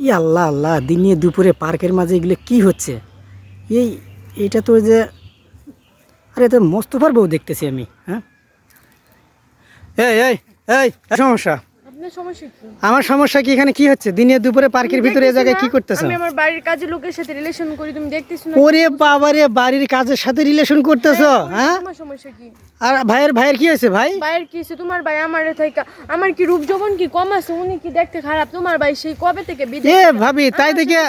ই আল্লাহ আল্লাহ, দিনে দুপুরে পার্কের মাঝে এগুলো কি হচ্ছে? এই, এটা তো যে, আরে তো মোস্তফার বউ দেখতেছি আমি হ্যাঁ? এই এই এই, সমস্যা। আপনার সমস্যা কি? আমার সমস্যা কি এখানে? কি হচ্ছে? দিনে দুপুরে পার্কের ভিতরে এই জায়গায় কি করতেছ? আমি আমার বাড়ির কাজের লোকের সাথে রিলেশন করি তুমি দেখতেছ না? ওরে বাবারে বাড়ির কাজের সাথে রিলেশন করতেছ হ্যাঁ তোমার সমস্যা কি? আর ভাইয়ের ভাইয়ের কি হয়েছে ভাই? ভাইয়ের কি হইছে? তোমার ভাই আমার থাইকা আমার কি রূপ যৌবন কি কম আছে? উনি কি দেখতে খারাপ? তোমার ভাই সেই কবে থেকে বিদেশ এ ভাবি তাই দেখে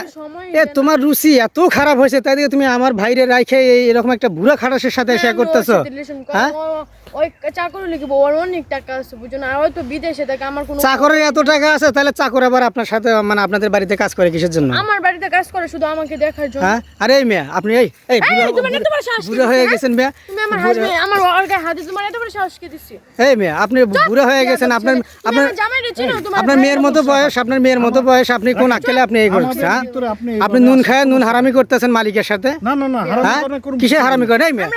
এ তোমার রুচি এত খারাপ হয়েছে তাই দেখে তুমি আমার ভাইরে এই এরকম একটা বুড়া খাটাসের সাথে শেয়ার করতেছো রিলেশন হ্যাঁ? ওই চাকরি লিখব ওর অনেক টাকা আছে বুঝো না? আর ওই তো বিদেশে থাকে আমার কোনো চাকরের এত টাকা আছে তাহলে চাকর আবার আপনার সাথে মানে আপনাদের বাড়িতে কাজ করে কিসের জন্য? আমার বাড়িতে কাজ করে শুধু আমাকে দেখার জন্য। হ্যাঁ? আরে এই মেয়ে আপনি এই এই বুড়া- তোমার এত বুড়া হয়ে গেছেন মেয়ে? তুমি আমার হাজবেন্ড আমার ওর গায়ে হাতে তোমার এত বড় সাহস কে দিছি? এই মেয়ে আপনি বুড়া হয়ে গেছেন আপনার আপনার জামাই রে চিনো তোমার আপনার মেয়ের মতো বয়স আপনার মেয়ের মতো বয়স আপনি কোন আকেলে আপনি এই করছেন হ্যাঁ? আপনি নুন খায় নুন হারামি করতেছেন মালিকের সাথে? না না না হারাম হ্যাঁ? করে করুন কিসে হারামি করে এই মেয়ে।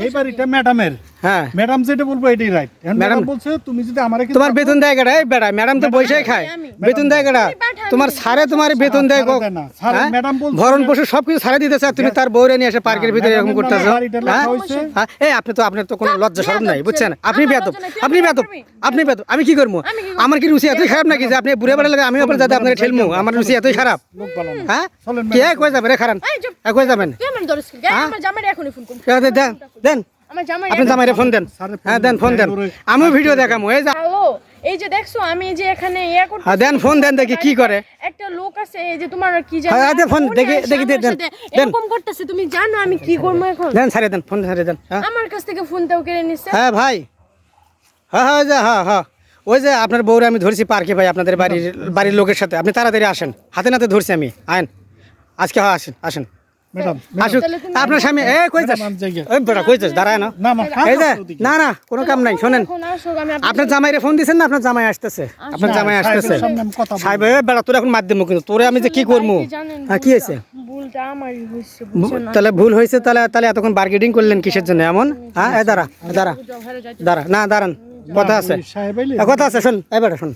এই বাড়িটা ম্যাডামের হ্যাঁ। ম্যাডাম যেটা বলব এটাই রাইট ম্যাডাম বলছে তুমি যদি আমারে তোমার বেতন দেয় কেডা? এই বেড়া ম্যাডাম তো খায়। বেতন দেয় কেডা? তোমার সারে তোমার বেতন দেয় হ্যাঁ? ম্যাডাম ভরণ পোষণ সবকিছু সারে দিতে চায় তুমি তার বউরে নিয়ে এসে পার্কের ভিতরে এরকম করতেছো। হ্যাঁ? হ্যাঁ? এই আপনি তো আপনার তো কোনো লজ্জা শরম নাই বুঝছেন? আপনি আপনি আপনি আমি কি করব? আমার কি রুচি এতই খারাপ নাকি যে আপনি বুড়ে বেড়া লাগে আমি আপনার যাতে আপনাকে ঠেলমু? আমার রুচি এতই খারাপ। লোক ভালো না। হ্যাঁ? চলেন কে কই যাবেন? রে চুপ। যাবেন? এ, দেন। আপনি জামাইরে ফোন দেন। হ্যাঁ দেন ফোন দেন। আমিও ভিডিও দেখামু এই যা হ্যালো এই যে দেখছ আমি যে এখানে ইয়া করতে হ্যাঁ দেন ফোন দেন দেখি কি করে। একটা লোক আছে এই যে তোমার কি জানো হ্যাঁ, দে ফোন, দেখি- দেখি, দেন, এরকম করতেছে তুমি জানো আমি কি করব এখন? দেন সারে দেন ফোন সারে দেন হ্যাঁ। আমার কাছ থেকে ফোনটাও কেড়ে নিচ্ছে হ্যাঁ ভাই। হ্যাঁ হ্যাঁ যে হ্যাঁ হ্যাঁ। ওই যে আপনার বউরে আমি ধরছি পার্কে ভাই আপনাদের বাড়ির বাড়ির লোকের সাথে। আপনি তাড়াতাড়ি আসেন। হাতে নাতে ধরছি আমি। আয়েন। আজকে হ্যাঁ আসেন আসেন। ম্যাডাম আসুক আপনার স্বামী এ কই যাস? ম্যাডাম, বেটা কই যাস? দাঁড়ায় না। না এই যে না না কোনো কাম নাই শোনেন। আপনার জামাইরে ফোন দিছেন না? আপনার জামাই আসতেছে। আপনার জামাই আসতেছে। সাহেব এ বেড়া তোর এখন দেবো কিন্তু তোরে আমি যে কি করব হ্যাঁ কি হয়েছে? ভুলটা আমারই হয়েছে বুঝছেন না? তাহলে ভুল হয়েছে তাহলে তাহলে এতক্ষণ বার্গেটিং করলেন কিসের জন্য? এমন? হ্যাঁ এ দাঁড়া দাঁড়া দাঁড়া না দাঁড়ান কথা আছে। এ কথা আছে শোন এবার শোন।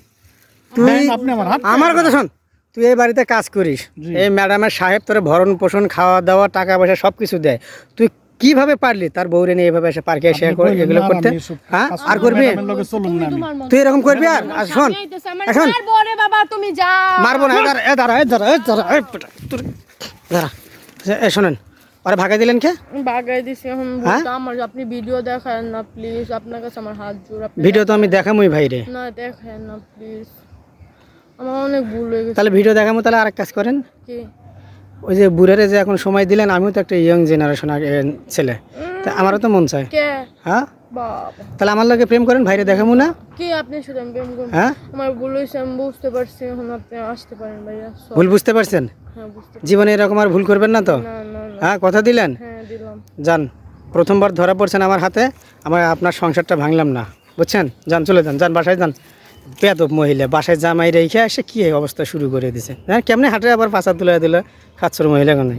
তুই আমার কথা শোন। তুই এই বাড়িতে কাজ করিস। এই ম্যাডামের সাহেব তোর ভরণ পোষণ খাওয়া দাওয়া টাকা পয়সা সব কিছু দেয়। তুই কীভাবে পারলি তার বউরে নিয়ে এভাবে এসে পার্কে এসে করে এগুলো করতে? হ্যাঁ? আর করবি তুই এরকম করবি আর? আর শোন এখন মারবো তুমি যা মারবো না এ দাঁড়া এ দাঁড়া এ দাঁড়া এ দাঁড়া এ বেটা, তোর দাঁড়া এ শোনেন ওরা ভাগাই দিলেন কে? বাগাই দিছি এখন হ্যাঁ? আমার আপনি ভিডিও দেখান না প্লিজ আপনার কাছে আমার হাত আপনি ভিডিও তো আমি দেখামই ভাই রে না দেখেন না প্লিজ আমার অনেক ভুল হয়ে গেছে। তাহলে ভিডিও দেখামো তাহলে আরেক কাজ করেন। কি? ওই যে বুড়ারে যে এখন সময় দিলেন আমিও তো একটা ইয়ং জেনারেশন ছেলে। তা আমারও তো মন চায়। কে? হ্যাঁ? তাহলে আমার লগে প্রেম করেন ভাইরে দেখামো না? কি আপনি শুধু আমি প্রেম করুন হ্যাঁ? আমার ভুল হয়েছে আমি বুঝতে পারছি এখন আপনি আসতে পারেন ভাইয়া ভুল বুঝতে পারছেন? হ্যাঁ বুঝতে জীবনে এরকম আর ভুল করবেন না তো? না না না। হ্যাঁ কথা দিলেন? হ্যাঁ দিলাম। যান প্রথমবার ধরা পড়ছেন আমার হাতে আমার আপনার সংসারটা ভাঙলাম না। বুঝছেন? যান চলে যান যান বাসায় যান। বেদব মহিলা, বাসায় জামাই রেখে এসে কি অবস্থা শুরু করে দিছে? হ্যাঁ কেমনে হাটে আবার পাশা তুলে দিল? খাচ্ছর মহিলা কোনে?